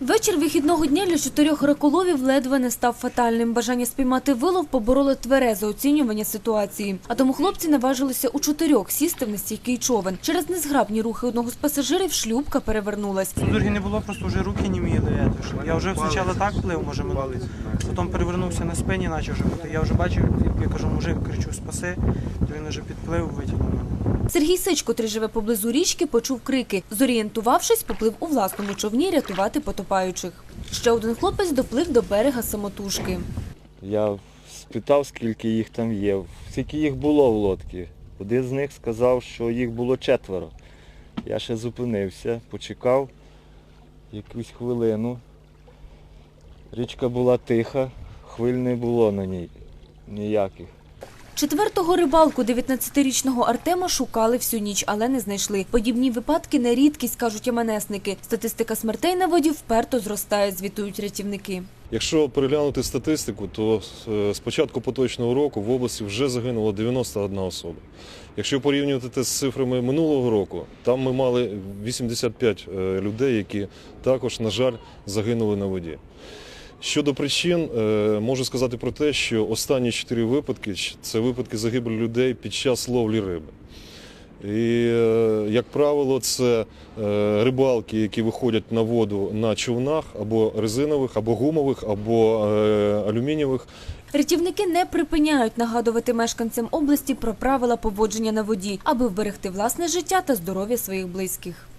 Вечір вихідного дня для чотирьох раколовів ледве не став фатальним. Бажання спіймати вилов побороли тверезе оцінювання ситуації. А тому хлопці наважилися у чотирьох сісти в нестійкий човен. Через незграбні рухи одного з пасажирів шлюпка перевернулась. Судороги не було, просто вже руки не міли. Я, вже спочатку так плив, може минути. Потім перевернувся на спині, почав вже. Я вже бачив, я кажу, мужик, кричу, спаси, то він вже підплив, витягнув мене. Сергій Сич, котрий живе поблизу річки, почув крики. Зорієнтувавшись, поплив у власному човні рятувати потопаючих. Ще один хлопець доплив до берега самотужки. Я спитав, скільки їх там є, скільки їх було в лодці. Один з них сказав, що їх було четверо. Я ще зупинився, почекав якусь хвилину. Річка була тиха, хвиль не було на ній ніяких. Четвертого рибалку 19-річного Артема шукали всю ніч, але не знайшли. Подібні випадки не рідкість, кажуть яманесники. Статистика смертей на воді вперто зростає, звітують рятівники. Якщо переглянути статистику, то е, з початку поточного року в області вже загинуло 91 особа. Якщо порівнювати це з цифрами минулого року, там ми мали 85 е, людей, які також, на жаль, загинули на воді. Щодо причин, е, можу сказати про те, що останні чотири випадки це випадки загибелі людей під час ловлі риби. І, е, як правило, це е, рибалки, які виходять на воду на човнах або резинових, або гумових, або алюмінієвих. Рятівники не припиняють нагадувати мешканцям області про правила поводження на воді, аби вберегти власне життя та здоров'я своїх близьких.